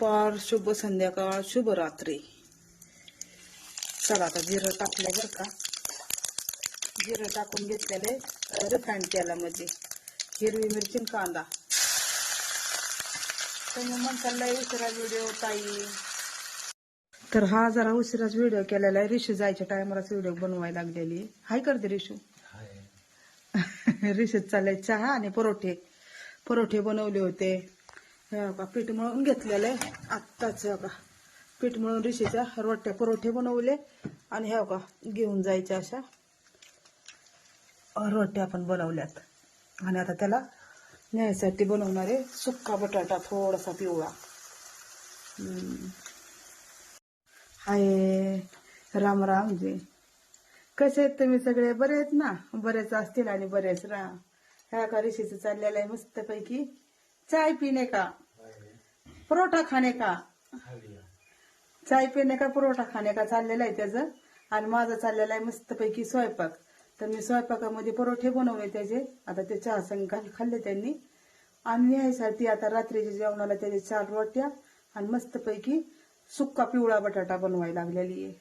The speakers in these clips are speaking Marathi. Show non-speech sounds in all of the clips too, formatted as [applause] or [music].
पार शुभ संध्याकाळ शुभ रात्री. चला आता जिरं टाकलं बरं का. जिरं टाकून घेतलेले रिफाईंड तेलामध्ये हिरवी मिरची कांदा. तुम्ही म्हणताल उशिरा व्हिडिओ ताई. तर हा जरा उशिराच व्हिडिओ केलेला आहे. रिशू जायच्या टायमालाच व्हिडिओ बनवायला लागलेली. हाय करते रिशू. [laughs] रिशूत चाललंय चहा आणि परोठे. परोठे बनवले होते. हे बघा पीठ मळून घेतलेलं आहे. आत्ताच हे बघा पीठ मळून रिशीच्या रोट्या परोठे बनवले आणि हे बघा घेऊन जायच्या अशा रोट्या आपण बनवल्यात. आणि आता त्याला न्यायसाठी बनवणारे सुक्का बटाटा थोडासा पिवळा. हाय राम राम जी. कसे आहेत तुम्ही सगळे? बरे आहेत ना? बरेच असतील आणि बरेच राम ह्या का ऋषीचं चाललेलं आहे मस्तपैकी. चाय पिणे का? परोठा खाणे का? चाय पिणे का परोठा खाणे का चाललेलं आहे त्याचं. आणि माझं चाललेलं आहे मस्तपैकी स्वयंपाक. तर मी स्वयंपाकामध्ये परोठे बनवले त्याचे. आता ते चहा संघ खाल्ले त्यांनी. आणि न्यायसाठी आता रात्रीच्या जेवणाला त्याचे चार रोट्या आणि मस्तपैकी सुक्का पिवळा बटाटा बनवायला लागलेली आहे.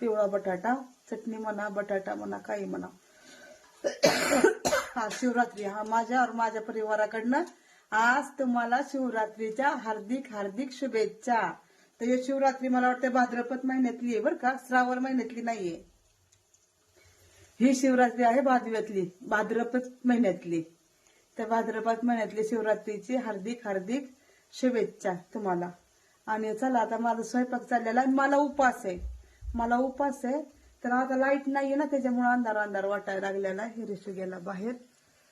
पिवळा बटाटा चटणी म्हणा बटाटा म्हणा काही म्हणा. [coughs] हा शिवरात्री हा माझ्या और माझ्या परिवाराकडनं आज तुम्हाला शिवरात्रीच्या हार्दिक हार्दिक शुभेच्छा. तर ही शिवरात्री मला वाटतं भाद्रपद महिन्यातली आहे बरं का? श्रावण महिन्यातली नाहीये. ही शिवरात्री आहे भादव्यातली भाद्रपद महिन्यातली. त्या भाद्रपद महिन्यातली शिवरात्रीची हार्दिक हार्दिक शुभेच्छा तुम्हाला. आणि चला आता माझा स्वयंपाक चाललेला आहे. मला उपास आहे. मला उपास आहे. तर आता लाइट नाहीये ना त्याच्यामुळे अंधार अंधार वाटायला लागलेला हे रिशू गेला बाहेर.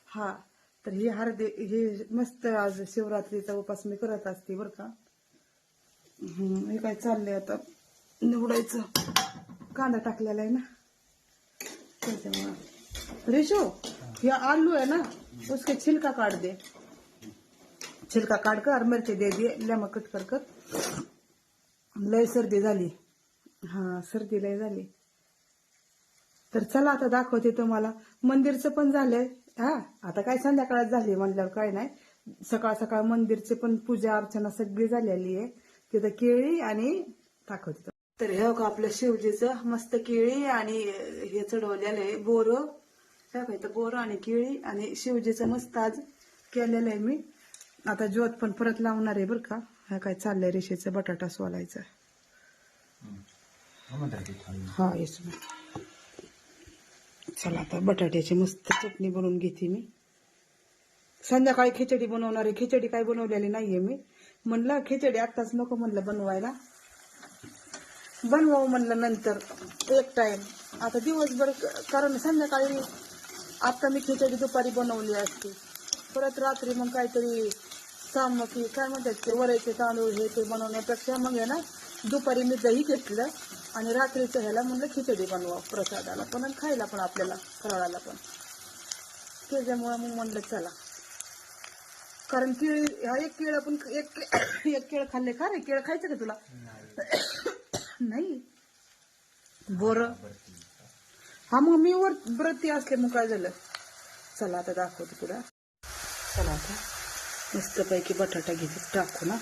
हा. तर ही हरदे हे मस्त आज शिवरात्रीचा उपास मी करत असते बरं का. हे काय चाललंय आता? निवडायचं. कांदा टाकलेला आहे ना. त्याच्यामुळं. रेशो हे आलू आहे ना उसके छिलका काट दे. छिलका काट कर मिरची दे दे लेमा कट कर कर. लय सर्दी झाली. हा सर्दी लय झाली. तर चला आता दाखवते तुम्हाला. मंदिरचं पण झालंय. हा आता काय संध्याकाळात झाली म्हणल्यावर काय नाही. सकाळ सकाळ मंदिरचे पण पूजा अर्चना सगळी झालेली आहे. तिथं केळी आणि दाखवते तुम्हाला. तर हे का आपलं शिवजीचं मस्त केळी आणि हे चढवलेलं आहे बोरं. हे इथं बोरं आणि केळी आणि शिवजीचं मस्त आज केलेलं आहे मी. आता ज्योत पण परत लावणार आहे बरं का. हा काय चाललंय रेषेचं बटाटा सोलायचं. हा. येस मॅम चला आता बटाट्याची मस्त चटणी बनवून घेते मी. संध्याकाळी खिचडी बनवणार आहे. खिचडी काय बनवलेली नाहीये मी. म्हणलं खिचडी आत्ताच नको म्हणलं बनवायला. बनवावं म्हणलं नंतर एक टाइम आता दिवसभर कारण संध्याकाळी आता मी खिचडी दुपारी बनवली असते. परत रात्री मग काहीतरी सामकी काय म्हणतात ते वरायचे तांदूळ हे ते बनवण्यापेक्षा मग आहे ना दुपारी मी दही घेतलं आणि रात्रीचं ह्याला म्हणलं खिचडी बनवा प्रसादाला पण आणि खायला पण आपल्याला फराळाला पण. त्याच्यामुळं मग म्हणलं चला. कारण केळी हा एक केळ आपण एक एक केळ खाल्ले का रे? केळ खायचं का तुला? नाही. बोर. हा मग मी वर व्रती असले मग काय झालं? चला आता दाखवते तुला. चला आता. मस्तपैकी बटाटा घेते टाकू ना.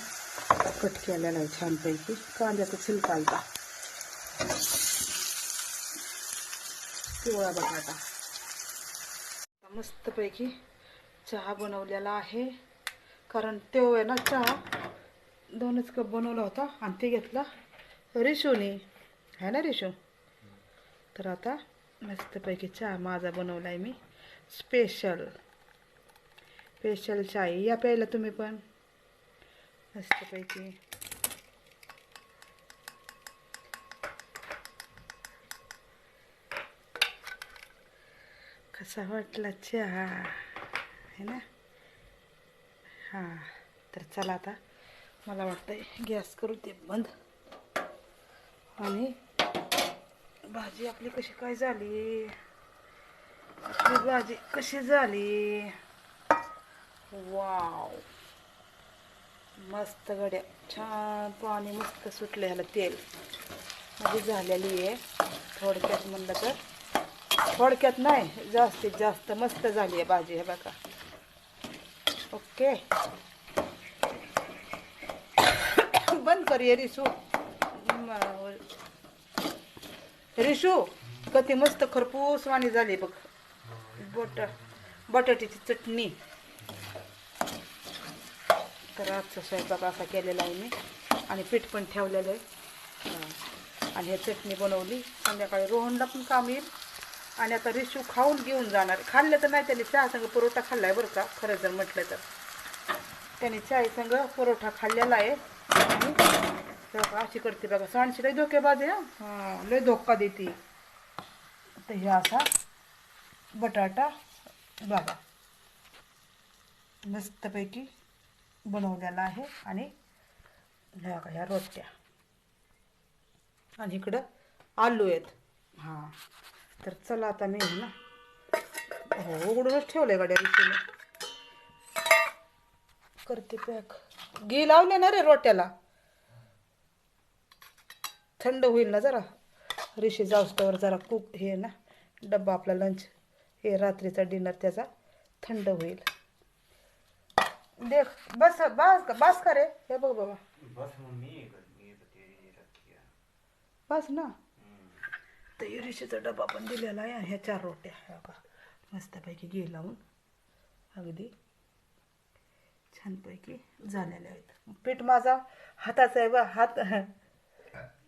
कट केलेला आहे छानपैकी. कांद्याचा छिलका आलता पिवळा बटाटा. मस्तपैकी चहा बनवलेला आहे. कारण तो आहे ना चहा दोनच कप बनवला होता आणि ते घेतला रेशोनी. है ना रेशो? तर आता मस्तपैकी चहा माझा बनवला आहे मी. स्पेशल. स्पेशल चाय. या प्यायला तुम्ही पण. मस्तपैकी कसा वाटला चहा? है ना? हां तर चला आता. मला वाटतंय गॅस करू ते बंद. आणि भाजी आपली कशी काय झाली? आपली भाजी कशी झाली? वाव. मस्त गड्या. छान पाणी मस्त सुटलं ह्याला तेल. माझी झालेली आहे. थोडक्यात म्हणलं तर. थोडक्यात नाही जास्तीत जास्त मस्त झाली आहे भाजी हे बघा. ओके. कर ये रिशू. रिशू कधी मस्त खरपूस वाणी झाली बघ. बट बटाट्याची चटणी. तर आजचा स्वयंपाक असा केलेला आहे मी. आणि पीठ पण ठेवलेलं आहे. आणि हे चटणी बनवली. संध्याकाळी रोहनला पण काम येईल. आणि आता रिशू खाऊन घेऊन जाणार. खाल्लं तर नाही त्याने चहा संग पुरवठा खाल्लाय बरं का? खरं जर म्हटलं तर. त्याने चाय संग पुरवठा खाल्लेला आहे. आणि अशी करते बघा. सांडशी लय धोकेबाज आहे हा. लय धोका देते. तर हे असा बटाटा बघा. मस्तपैकी बनवलेला आहे आणि ह्या ह्या रोट्या. आणि इकडं आलू आहेत. हां. तर चला आता मी ना. हो उघडूनच ठेवलंय गाड्या रिशीने. करते पॅक. घी लावले ना रे रोट्याला. थंड होईल ना जरा. ऋषी जाऊस्तवर जरा कुक हे ना डब्बा आपला लंच हे रात्रीचा डिनर त्याचा थंड होईल. देख बस बस बस का रे. हे बघ बाबा. बस मम्मी बस ना. तर ऋषीचा डबा पण दिलेला आहे आणि ह्या चार रोट्या. ह्या का मस्तपैकी घी लावून. अगदी छानपैकी झालेल्या आहेत. पीठ माझा हाताचा आहे बा हात.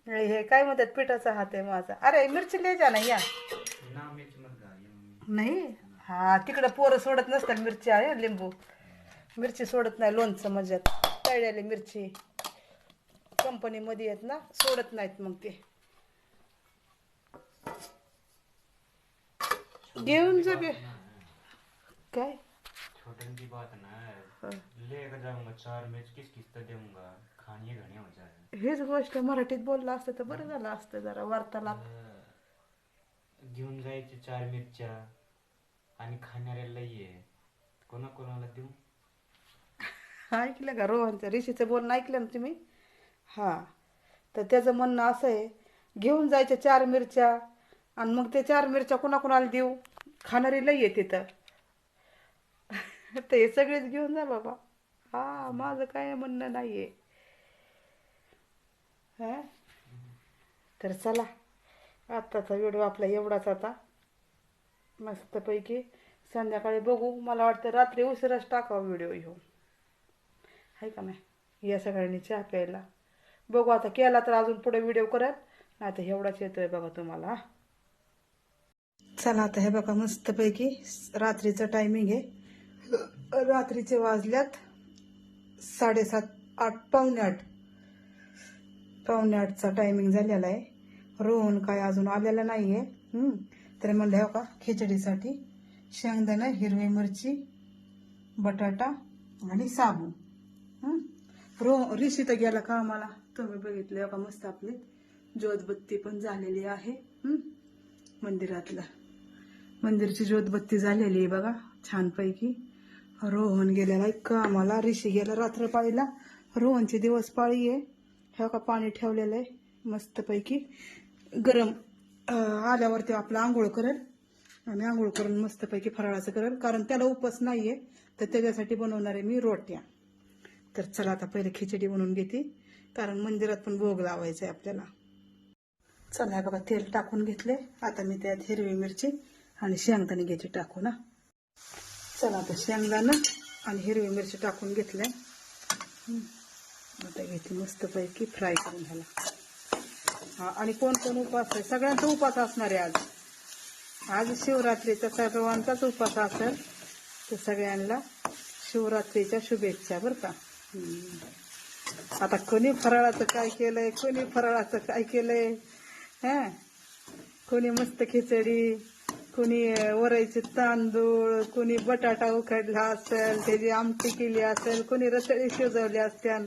हे काय म्हणतात पिठाचा हात आहे माझा. अरे मिरची द्यायच्या ना या. नाही? हा तिकडं पोरं सोडत नसतात मिरची आहे लिंबू. मिरची सोडत नाही लोणचं मजात. तळलेली मिरची कंपनीमध्ये आहेत ना सोडत नाहीत मग ते. घेऊन जा बे. काय? छोटन की बात ना। लेकर जाऊंगा चार मिर्च किस खाने घने हो जाए हेच गोष्ट मराठीत बोललं असतं तर बरं झालं असतं जरा वार्तालाप. घेऊन जायचे चार मिरच्या आणि खाणाऱ्याला ये कोणा कोणाला हा ऐकलं का? रोहनचं ऋषीचं बोलणं ऐकलं ना तुम्ही? हां. तर त्याचं म्हणणं असं आहे घेऊन जायच्या चार मिरच्या आणि मग ते चार मिरच्या कुणाकुणाला देऊ? खाणारी लई आहे तिथं. तर हे सगळेच घेऊन जा बाबा. हा माझं काय म्हणणं नाही आहे हां? तर चला. आत्ताचा व्हिडिओ आपला एवढाच आता. मस्तपैकी. संध्याकाळी बघू. मला वाटतं रात्री उशिराच टाकावा व्हिडिओ घेऊन. आहे का नाही? या सगळ्यांनी चहा प्यायला बघू आता केला तर अजून पुढे व्हिडिओ करत. नाही तर एवढाच येतोय बघा तुम्हाला चला आता हे बघा मस्तपैकी रात्रीचं टायमिंग आहे. रात्रीचे वाजल्यात साडेसात आठ पावणे आठ. पावणे आठचा टायमिंग झालेला आहे. रोहन काय अजून आलेला नाही आहे तर म्हणलं हो का खिचडीसाठी शेंगदाणा हिरवी मिरची बटाटा आणि साबू. रो ऋषी तर गेला का आम्हाला? तुम्ही बघितलं का मस्त आपली? ज्योतबत्ती पण झालेली आहे मंदिरातलं. मंदिरची ज्योतबत्ती झालेली आहे बघा छानपैकी. रोहन गेलेला आहे आम्हाला? ऋषी गेला रात्रपाळीला. रोहनची दिवस पाळी आहे. हे का पाणी ठेवलेलं आहे मस्तपैकी. गरम आल्यावर ते आपलं आंघोळ करेल. आणि आंघोळ करून मस्तपैकी फराळाचं करेल कारण त्याला उपवास नाहीये तर त्याच्यासाठी बनवणार आहे मी रोट्या. तर चला आता पहिले खिचडी बनवून घेते. कारण मंदिरात पण भोग लावायचा आहे आपल्याला. चला बाबा बघा तेल टाकून घेतले. आता मी त्यात हिरवी मिरची आणि शेंगदाणे घ्यायची टाकू ना चला आता शेंगदाणं आणि हिरवी मिरची टाकून घेतले आता घेते मस्तपैकी फ्राय करून घ्यायला हा आणि कोण कोण उपास आहे? सगळ्यांचा उपास असणार आहे आज. आज शिवरात्रीचा सर्वांचाच उपास असेल तर सगळ्यांना शिवरात्रीच्या शुभेच्छा बरं का? आता कोणी फराळाचं काय केलंय कोणी फराळाचं काय केलंय? हा? कोणी मस्त खिचडी कोणी वरायचे वरईचे तांदूळ कोणी बटाटा उकडला असेल त्याची आमटी केली असेल कोणी रसळी शिजवली असत्यान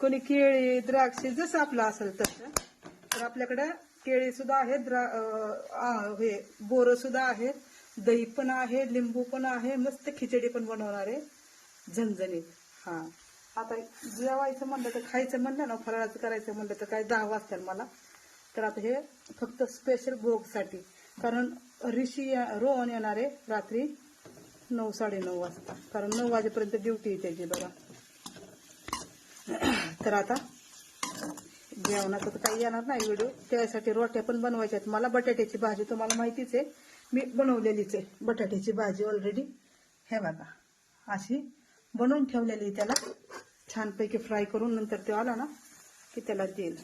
कोणी केळी द्राक्षे जसं आपलं असेल तसं. तर आपल्याकडे केळी सुद्धा आहेत द्रा हे बोरं सुद्धा आहेत दही पण आहे लिंबू पण आहे मस्त खिचडी पण बनवणार आहे झणझणीत. हा. आता जेवायचं म्हणलं तर खायचं म्हणलं ना फराळाचं करायचं म्हणलं तर काय दहा वाजतील मला. तर आता हे फक्त स्पेशल भोगसाठी. कारण ऋषी या- रोहन येणार आहे रात्री नऊ साडेनऊ वाजता. कारण नऊ वाजेपर्यंत ड्युटी आहे त्याची बघा. तर आता जेवणाचं तर काही येणार नाही व्हिडिओ त्यासाठी रोट्या पण बनवायच्या आहेत. मला बटाट्याची भाजी तुम्हाला माहितीच आहे. मी बनवलेलीच आहे. बटाट्याची भाजी ऑलरेडी हे बघा. अशी बनवून ठेवलेली त्याला. छानपैकी फ्राय करून नंतर तो आला ना की त्याला देईल.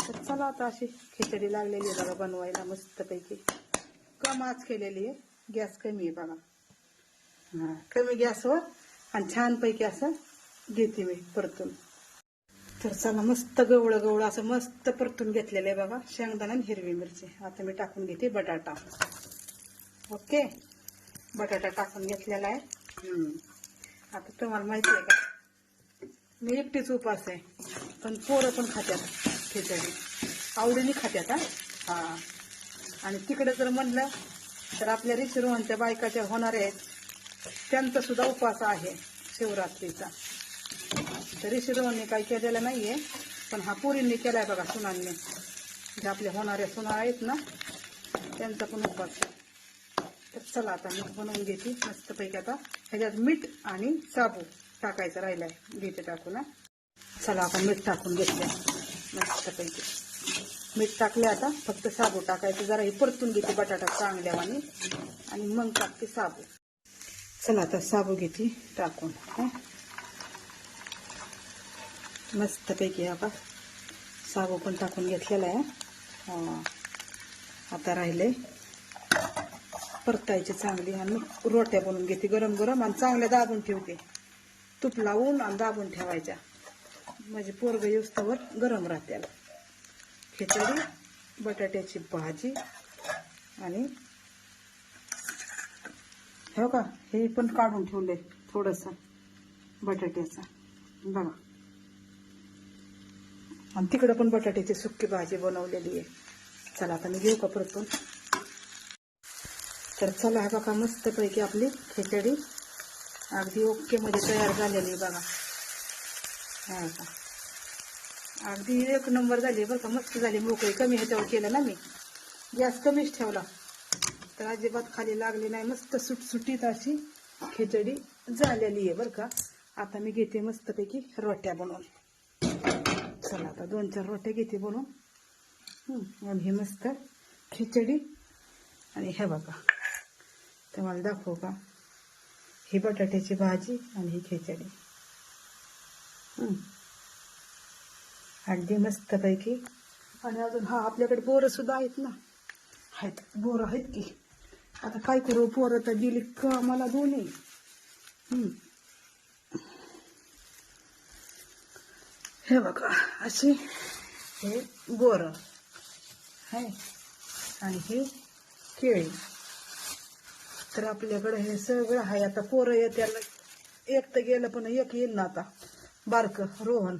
तर चला आता अशी खिचडी लागलेली आहे बघा बनवायला मस्तपैकी. कम आज केलेली आहे. गॅस कमी आहे बघा. हां कमी गॅसवर हो, आणि छानपैकी असं घेते मी परतून. तर चला मस्त गवळं गवळं असं मस्त परतून घेतलेलं आहे बघा. शेंगदाणा आणि हिरवी मिरची. आता मी टाकून घेते बटाटा. ओके? बटाटा टाकून घेतलेला आहे. आता तुम्हाला माहिती आहे का? मी एकटीच उपास आहे पण पोरं पण खात्यात खिचडी. आवडीने खात्यात हा. आणि तिकडे जर म्हणलं तर आपल्या ऋषीरोहनच्या बायका ज्या होणाऱ्या आहेत त्यांचा सुद्धा उपास आहे शिवरात्रीचा. तर ऋषीरोहनने काही केलेलं नाहीये पण हा पुरींनी केलाय बघा सुनांनी. जे आपल्या होणाऱ्या सुना आहेत ना त्यांचा पण उपवास आहे. तर चला आता मी बनवून घेते मस्तपैकी आता. ह्याच्यात मीठ आणि साबू. टाकायचं राहिलाय. घेते टाकून हा. चला आपण मीठ टाकून घेतलंय. मस्तपैकी मीठ टाकले आता फक्त साबू टाकायचं. जरा हे परतून घेते बटाटा चांगल्यावानी आणि मग टाकते साबू. चला आता साबू घेते टाकून मस्त मस्तपैकी आता साबू पण टाकून घेतलेला आहे. आता राहिले परतायचे चांगली आणि रोट्या बनवून घेते गरम गरम आणि चांगल्या दाबून ठेवते. तूप लावून आणि दाबून ठेवायच्या. म्हणजे पोरग युस्तवर गरम राहत्या खिचडी बटाट्याची भाजी आणि हो का हे पण काढून ठेवले थोडस बटाट्याचा. बघा. आणि तिकडं पण बटाट्याची सुक्की भाजी बनवलेली आहे. चला आता मी घेऊ का परतून तर चला हा बघा मस्तपैकी आपली खिचडी अगदी ओके मध्ये तयार झालेली आहे बघा. हा का? अगदी एक नंबर झाली बरं का? मस्त झाली. मोकळी कमी ह्याच्यावर केलं ना मी. गॅस कमीच ठेवला. तर अजिबात खाली लागली नाही. मस्त सुटसुटीत अशी खिचडी झालेली आहे बरं का? आता मी घेते मस्तपैकी रोट्या बनवून. चला आता दोन चार रोट्या घेते बनवून. हं, आणि हे मस्त खिचडी. आणि हे बघा. तुम्हाला दाखवू का? ही बटाट्याची भाजी आणि ही खिचडी. अगदी मस्तपैकी. आणि अजून हा आपल्याकडे बोरं सुद्धा आहेत ना. आहेत. बोरं आहेत की. आता काय करू? पोरं तर दिली का? मला दोन्ही. हे बघा अशी हे बोरं आहे. आणि हे केळी. तर आपल्याकडे हे सगळं आहे. आता पोरं येत्याला एक तर गेलं पण एक येईल ना आता. बारक रोहन.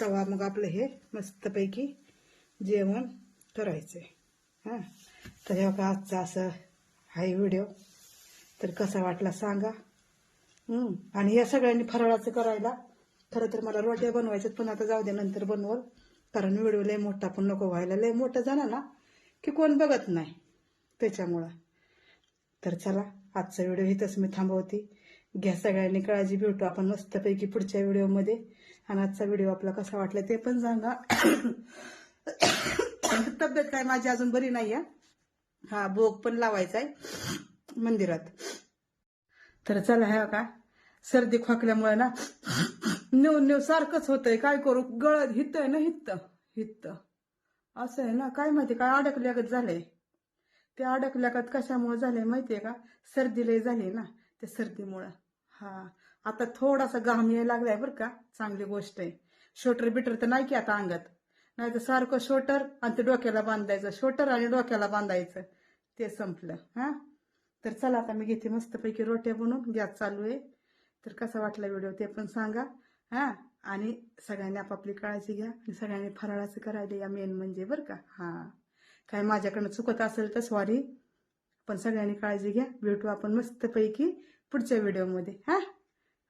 तवा मग आपलं हे मस्तपैकी जेवण करायचंय. हां? तर हे बघा आजचा असं आहे व्हिडिओ. तर कसा वाटला सांगा. आणि या सगळ्यांनी फराळाचं करायला. खरं तर मला रोट्या बनवायच्यात पण आता जाऊ दे नंतर बनवल. कारण व्हिडिओ लय मोठा पण नको व्हायला. लय मोठा झाला ना की कोण बघत नाही त्याच्यामुळं. तर चला आजचा व्हिडिओ इथंच मी थांबवते. घ्या सगळ्यांनी काळजी भेटू आपण मस्तपैकी पुढच्या व्हिडिओमध्ये. आणि आजचा व्हिडिओ आपला कसा वाटला ते पण सांगा. तब्येत काय माझी अजून बरी नाही आहे. हा भोग पण लावायचा आहे मंदिरात. तर चला ह्या का सर्दी खोकल्यामुळे ना नेऊ नेऊ सारखंच होतंय. काय करू? गळत आहे ना हित्त हित्त असं आहे ना काय माहिती काय अडकल्यागत झालंय ते अडकल्यागत कशामुळे झालंय माहितीये का? सर्दी लय झाली ना त्या सर्दीमुळं. हा आता थोडासा घाम यायला लागलाय बरं का? चांगली गोष्ट आहे. शोटर बिटर तर नाही की आता अंगात. नाही तर सारखं शोटर आणि ते डोक्याला बांधायचं. शोटर आणि डोक्याला बांधायचं. ते संपलं. हा? तर चला आता मी घेते मस्तपैकी रोट्या बनवून. गॅस चालू आहे. तर कसा वाटला व्हिडिओ ते पण सांगा. हा? आणि सगळ्यांनी आपापली काळजी घ्या आणि सगळ्यांनी फराळाचं करायला या मेन म्हणजे बरं का? हा. काय माझ्याकडनं चुकत असेल तर सॉरी पण सगळ्यांनी काळजी घ्या. भेटू आपण मस्तपैकी पुढच्या व्हिडिओमध्ये. हा?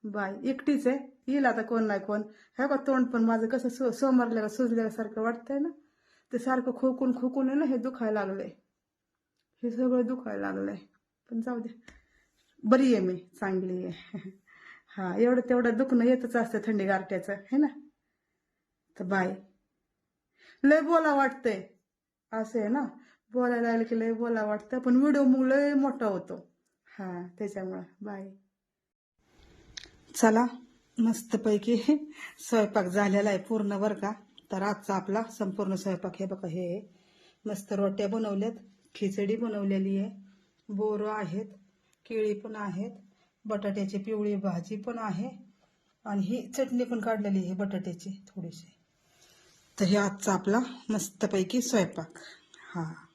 बाय. एकटीच आहे. येईल आता कोण नाही कोण. हे का तोंड पण माझं कसं सो सोमरल्या सुजल्यासारखं वाटतंय ना? ते सारखं खोकून खोकून आहे ना हे दुखायला लागलंय. हे सगळं दुखायला लागलंय. पण जाऊ दे. बरी आहे मी. चांगली आहे. [laughs] हा एवढं तेवढं दुखणं येतच असतं थंडी गारट्याचं. है ना? तर बाय. लय बोला वाटतंय. असं आहे ना? बोलायला लागलं की लय बोला वाटतं पण व्हिडिओ मग लय मोठा होतो. हा त्याच्यामुळं. बाय चला मस्तपैकी [laughs] स्वयंपाक झालेला आहे पूर्ण बरं का? तर आजचा आपला संपूर्ण स्वयंपाक हे बघा हे मस्त रोट्या बनवल्यात खिचडी बनवलेली आहे. बोरं आहेत केळी पण आहेत बटाट्याची पिवळी भाजी पण आहे. आणि ही चटणी पण काढलेली आहे बटाट्याची थोडीशी. तर हे आजचा आपला मस्तपैकी स्वयंपाक. हां.